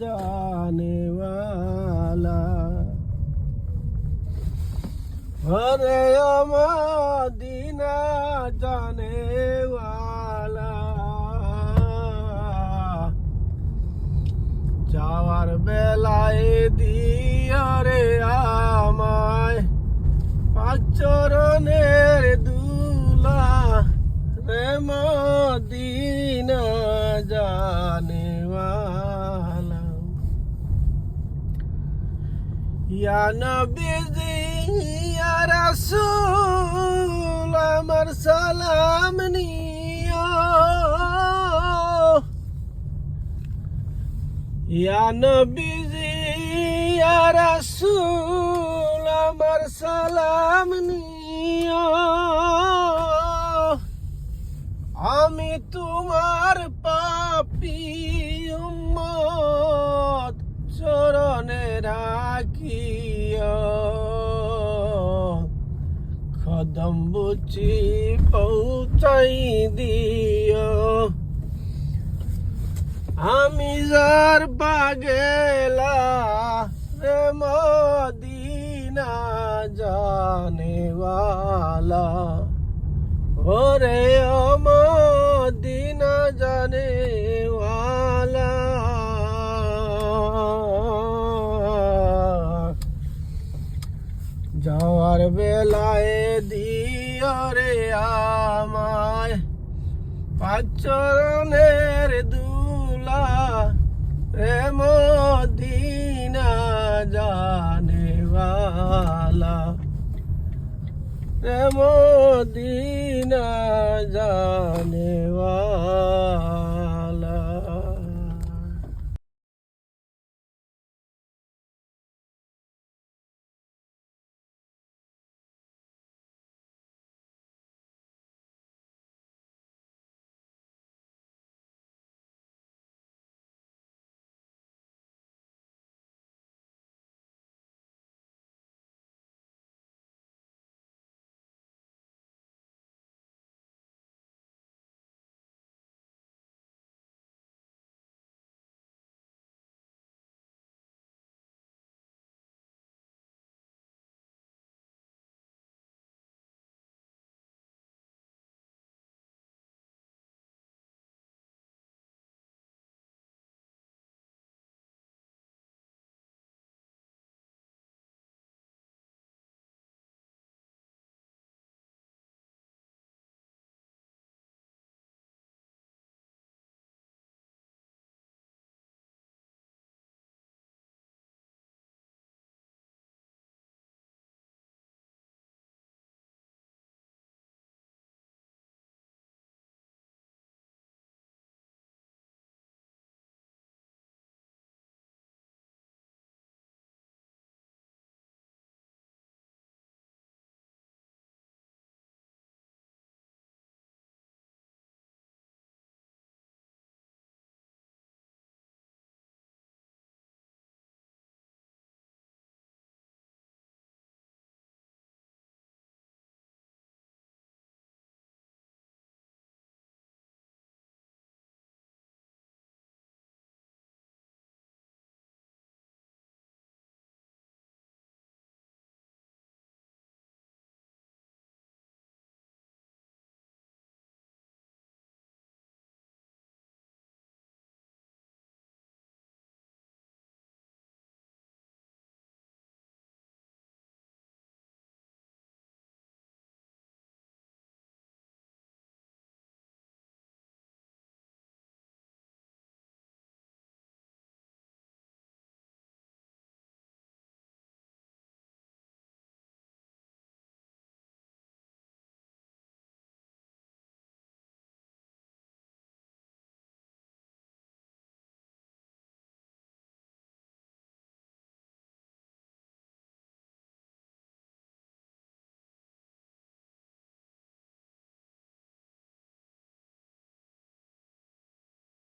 जाने वाला अरे मदीना जाने वाला যাওয়ার বেলায় দিয়ারে আমায় পাচরণের দুলা রে মদিনা জানে ইয়া নবীজি ইয়া রাসূল, আমার সালাম নিও। ইয়া নবীজি ইয়া রাসূল, আমার সালাম নিও। আমি তোমার পাপি উম্মত, চরণে রাখিও কদম বুচি পৌঁছাই দিও। আমি যার বাগেলা রে মদিনা জানেওয়ালা। ওরে ও মদিনা জানেওয়ালা বেলায় দিও রে আমায়। পাচরণের দুলা রে মদিনা জানেওয়ালা। রে মদিনা জানে